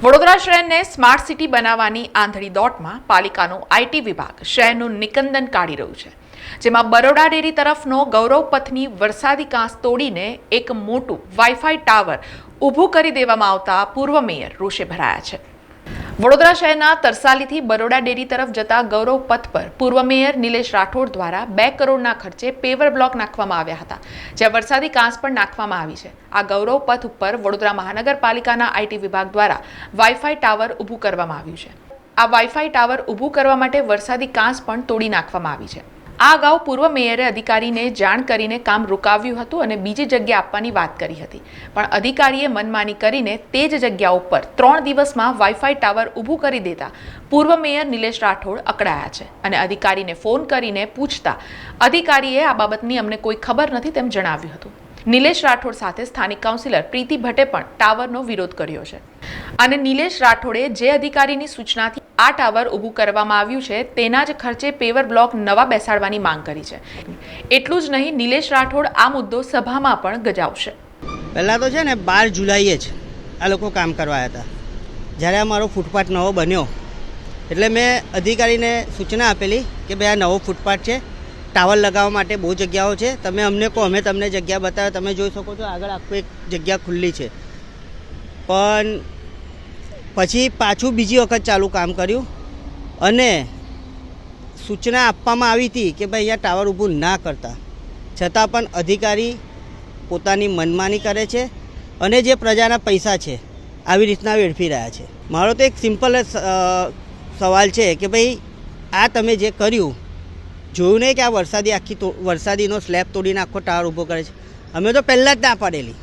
વડોદરા શહેરને smart city બનાવવાની આંધળી દોટમાં પાલિકાનો IT વિભાગ શહેરનું નિકંદન કાઢી રહ્યું છે, જેમાં બરોડા ડેરી તરફનો ગૌરવ પથની વરસાદી કાંસ તોડીને એક મોટું વાઈફાઈ ટાવર ઊભું કરી દેવામાં આવતા પૂર્વ મેયર રોષે ભરાયા છે. વડોદરા શહેરના તરસાલીથી બરોડા ડેરી તરફ જતા ગૌરવ પથ પર પૂર્વ મેયર નિલેશ રાઠોડ દ્વારા બે કરોડના ખર્ચે પેવર બ્લોક નાખવામાં આવ્યા હતા, જ્યાં વરસાદી કાંસ પણ નાખવામાં આવી છે. આ ગૌરવ પથ ઉપર વડોદરા મહાનગરપાલિકાના આઈટી વિભાગ દ્વારા વાઈફાઈ ટાવર ઊભું કરવામાં આવ્યું છે. આ વાઈફાઈ ટાવર ઊભું કરવા માટે વરસાદી કાંસ પણ તોડી નાખવામાં આવી છે. આ અગાઉ પૂર્વ મેયરે અધિકારીને જાણ કરીને કામ રોકાવ્યું હતું અને બીજી જગ્યા આપવાની વાત કરી હતી. પણ અધિકારીએ મનમાની કરીને તે જ જગ્યા ઉપર ત્રણ દિવસમાં વાઈફાઈ ટાવર ઊભું કરી દેતા પૂર્વ મેયર નિલેશ રાઠોડ અકળાયા છે અને અધિકારીને ફોન કરીને પૂછતા અધિકારીએ આ બાબતની અમને કોઈ ખબર નથી તેમ જણાવ્યું હતું. નિલેશ રાઠોડ સાથે સ્થાનિક કાઉન્સિલર પ્રીતિ ભટ્ટે પણ ટાવરનો વિરોધ કર્યો છે. અને નિલેશ રાઠોડે જે અધિકારીની સૂચનાથી આ ટાવર ઊભું કરવામાં આવ્યું છે, તેના જ ખર્ચે પેવર બ્લોક નવા બેસાડવાની માંગ કરી છે. એટલું જ નહીં, નિલેશ રાઠોડ આ મુદ્દો સભામાં પણ ગજાવશે. પહેલાં તો છે ને, બાર જુલાઈએ જ આ લોકો કામ કરવા હતા. જ્યારે આ મારો ફૂટપાથ નવો બન્યો, એટલે મેં અધિકારીને સૂચના આપેલી કે ભાઈ આ નવો ફૂટપાથ છે ટાવર લગાવવા માટે બહુ જગ્યાઓ છે. તમે અમને કહો, અમે તમને જગ્યા બતાવે, તમે જોઈ શકો છો આગળ આખું એક જગ્યા ખુલ્લી છે. પણ પછી પાછું બીજી વખત ચાલુ કામ કર્યું અને સૂચના આપવામાં આવી હતી કે ભાઈ અહીંયા ટાવર ઊભું ના કરતા. છતાં પણ અધિકારી પોતાની મનમાની કરે છે અને જે પ્રજાના પૈસા છે, આવી રીતના વેડફી રહ્યા છે. મારો તો એક સિમ્પલ સવાલ છે કે ભાઈ આ તમે જે કર્યું જોયું નહીં કે આ વરસાદી આખી વરસાદીનો સ્લેબ તોડીને આખો ટાવર ઊભો કરે છે? અમે તો પહેલાં જ ના પાડેલી.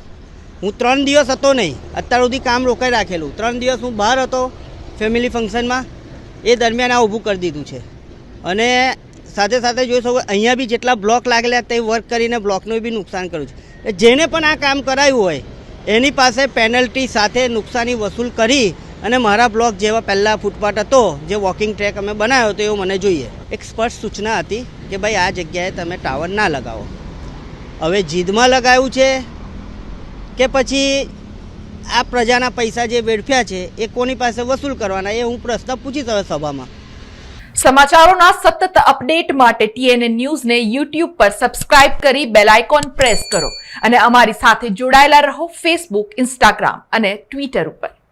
હું ત્રણ દિવસ હતો નહીં. અત્યાર સુધી કામ રોકાઈ રાખેલું. ત્રણ દિવસ હું બહાર હતો ફેમિલી ફંક્શનમાં એ દરમિયાન આ ઊભું કરી દીધું છે. અને સાથે સાથે જોઈ શકો, અહીંયા બી જેટલા બ્લોક લાગેલા તે વર્ક કરીને બ્લોકનું બી નુકસાન કર્યું છે. જેને પણ આ કામ કરાયું હોય, એની પાસે પેનલ્ટી સાથે નુકસાની વસૂલ કરી અને મારા બ્લોક જેવા પહેલાં ફૂટપાથ હતો, જે વોકિંગ ટ્રેક અમે બનાવ્યો હતો એવું મને જોઈએ. એક સ્પષ્ટ સૂચના હતી કે ભાઈ આ જગ્યાએ તમે ટાવર ના લગાવો. હવે જીદમાં લગાવ્યું છે કે પછી આ પ્રજાના પૈસા જે વેડફ્યા છે એ કોની પાસે વસૂલ કરવાના, એ હું પ્રશ્ન પૂછીશ હવે સભામાં. સમાચારોના સતત અપડેટ માટે ટીએનએ ન્યૂઝને યુટ્યુબ પર સબસ્ક્રાઇબ કરી બેલ આઇકોન પ્રેસ કરો અને અમારી સાથે જોડાયેલા રહો ફેસબુક ઇન્સ્ટાગ્રામ અને ટ્વિટર ઉપર.